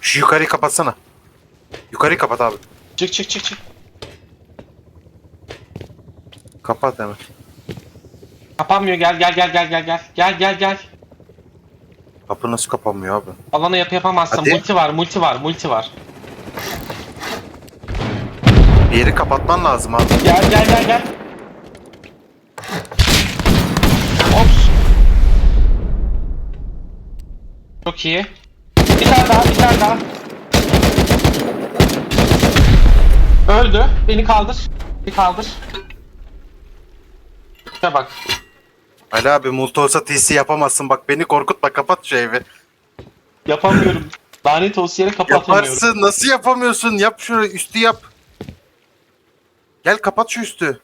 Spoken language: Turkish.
Şu yukarıyı kapatsana. Yukarıyı kapat abi. Çık çık çık çık. Kapat hemen. Kapanmıyor gel gel gel gel gel gel. Gel gel gel. Kapı nasıl kapanmıyor abi? Alana yap yapamazsın. Hadi. Multi var multi var multi var. Bir yeri kapatman lazım abi. Gel gel gel gel. Çok iyi. Bir tane daha bir tane daha. Öldü. Beni kaldır. Bir kaldır. Şuna bak. Ali abi multi olsa TC yapamazsın. Bak beni korkutma kapat şu evi. Yapamıyorum. Lanet olsun yere kapatamıyorum. Yaparsın. Nasıl yapamıyorsun? Yap şu üstü yap. Gel kapat şu üstü.